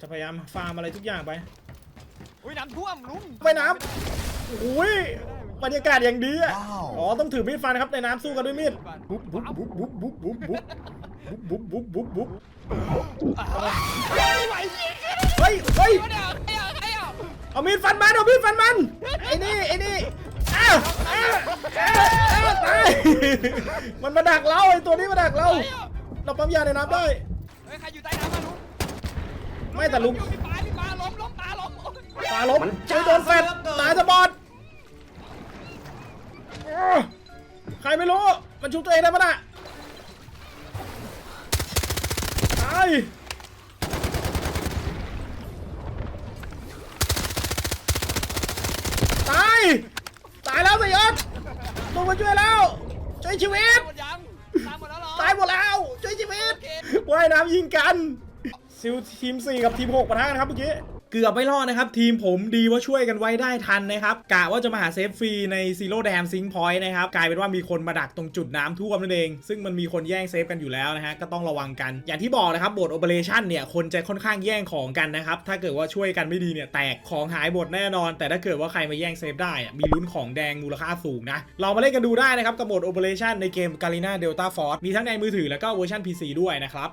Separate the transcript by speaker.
Speaker 1: จะพยายามฟาร์มอะไรทุกอย่างไป
Speaker 2: อุ้ยน้ำท่วมลุง
Speaker 1: ว่ายน้ำโอ้ยบรรยากาศอย่างดีอะอ๋อต้องถือมีดฟันครับในน้ำสู้กันด้วยมีดบุ๊บบุ๊บบุ๊บบุ๊บบุ๊บบุ๊บบุ๊บบุ๊บบุ๊บบุ๊บบุ๊บ
Speaker 2: ไม่ไหวจริง
Speaker 1: เฮ้ยเฮ้ย
Speaker 2: ใครอะใครอะใครอะ
Speaker 1: เอามีดฟันมันเอามีดฟันมันไอ้นี่ไอ้นี่อ้าวอ้าวอ้าวอ้าวตายมันมาดักเราไอ้ตัวนี้มาดักเรา
Speaker 2: ใครอะ
Speaker 1: เราปั๊มยาในน้ำได้
Speaker 2: เฮ้ยใครอยู่ใต้น้ำมาลุง
Speaker 1: ไม่แต่ลุง
Speaker 2: อยู่พี่ปลาพี่ปลาล้มล้มตาล้ม
Speaker 1: ตาล้มใช้โดนแฟดตายจะบอดอ้าวใครไม่รู้ มันชุบตัวเองได้ปะน่ะตายตาย ตายแล้วสยศลงมาช่วยแล้ว ช่วยชีวิต
Speaker 2: หมดยังตามหมดแล้วเหรอ
Speaker 1: ตายหมดแล้ว ช่วยชีวิต
Speaker 2: โอเค
Speaker 1: ว่ายน้ำยิงกัน ซิลทีม 4 กับทีม6ปะทะกันครับเมื่อกี้เกือบไม่รอดนะครับ ทีมผมดีว่าช่วยกันไว้ได้ทันนะครับกะว่าจะมาหาเซฟฟรีในซีโร่แดมซิงพอยต์นะครับ กลายเป็นว่ามีคนมาดักตรงจุดน้ำท่วมนั่นเอง ซึ่งมันมีคนแย่งเซฟกันอยู่แล้วนะฮะก็ต้องระวังกัน อย่างที่บอกนะครับบทโอเปอเรชั่นเนี่ย คนจะค่อนข้างแย่งของกันนะครับ ถ้าเกิดว่าช่วยกันไม่ดีเนี่ยแตกของหายหมดแน่นอน แต่ถ้าเกิดว่าใครมาแย่งเซฟได้อะมีลุ้นของแดงมูลค่าสูงนะเรามาเล่นกันดูได้นะครับกับโหมดโอเปอเรชั่นในเกม Garena Delta Force มีทั้งในมือถือแล้วก็เวอร์ชัน PC ด้วยนะครับ